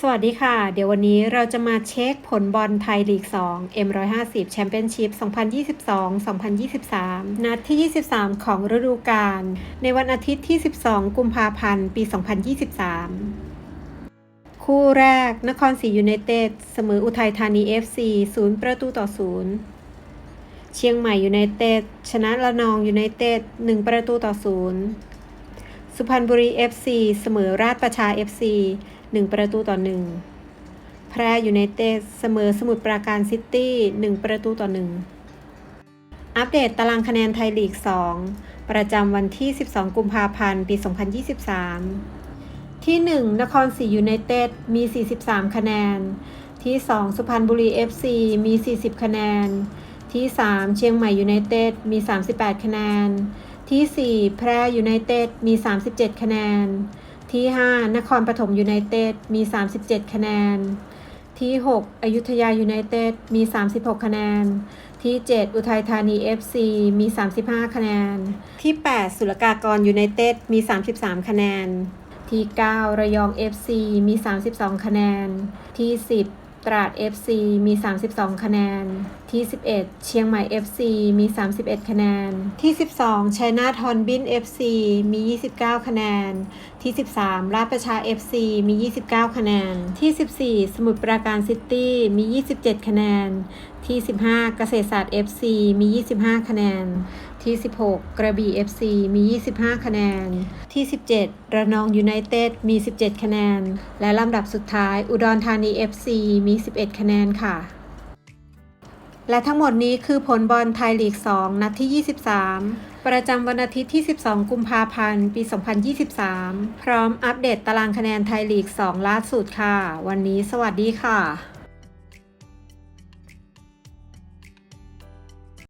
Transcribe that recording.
สวัสดีค่ะ เดี๋ยววันนี้เราจะมาเช็คผลบอลไทยลีก 2 M150 แชมเปี้ยนชิพ 2022-2023 นัดที่ 23 ของฤดูกาล ในวันอาทิตย์ที่ 12 กุมภาพันธ์ ปี 2023 คู่แรก นครศรียูไนเต็ด เสมออุทัยธานี FC 0 ประตูต่อ 0 เชียงใหม่ยูไนเต็ด ชนะระนองยูไนเต็ด 1 ประตูต่อ 0 สุพรรณบุรี FC เสมอราชประชา FC 1 ประตูต่อ 1 แพรยูไนเต็ดเสมอสมุทรปราการซิตี้ 1 ประตูต่อ 1 อัปเดตตารางคะแนนไทยลีก 2 ประจำวันที่ 12 กุมภาพันธ์ ปี 2023 ที่ 1 นครศรียูไนเต็ดมี 43 คะแนน ที่ 2 สุพรรณบุรี FC มี 40 คะแนน ที่ 3 เชียงใหม่ยูไนเต็ดมี 38 คะแนน ที่ 4 แพร่ยูไนเต็ดมี 37 คะแนน ที่ 5 นครปฐมยูไนเต็ดมี 37 คะแนน ที่ 6 อยุธยายูไนเต็ดมี 36 คะแนน ที่ 7 อุทัยธานี FC มี 35 คะแนน ที่ 8 สุลกากรยูไนเต็ดมี 33 คะแนน ที่ 9 ระยอง FC มี 32 คะแนน ที่ 10 ตราด FC มี 32 คะแนน ที่ 11 เชียงใหม่ FC มี 31 คะแนน ที่ 12ชัยนาทอนบิน FC มี 29 คะแนน ที่ 13 ราชประชา FC มี 29 คะแนน ที่ 14 สมุทรปราการซิตี้ มี 27 คะแนน ที่ 15 เกษตรศาสตร์ FC มี 25 คะแนน ที่ 16 กระบี่ FC มี 25 คะแนน ที่ 17 ระนองยูไนเต็ดมี 17 คะแนน และลำดับสุดท้ายอุดรธานี FC มี 11 คะแนนค่ะ และทั้งหมดนี้คือผลบอลไทยลีก 2 นัดที่ 23 ประจำวันอาทิตย์ที่ 12 กุมภาพันธ์ ปี 2023 พร้อมอัปเดตตารางคะแนนไทยลีก 2 ล่าสุดค่ะ วันนี้สวัสดีค่ะ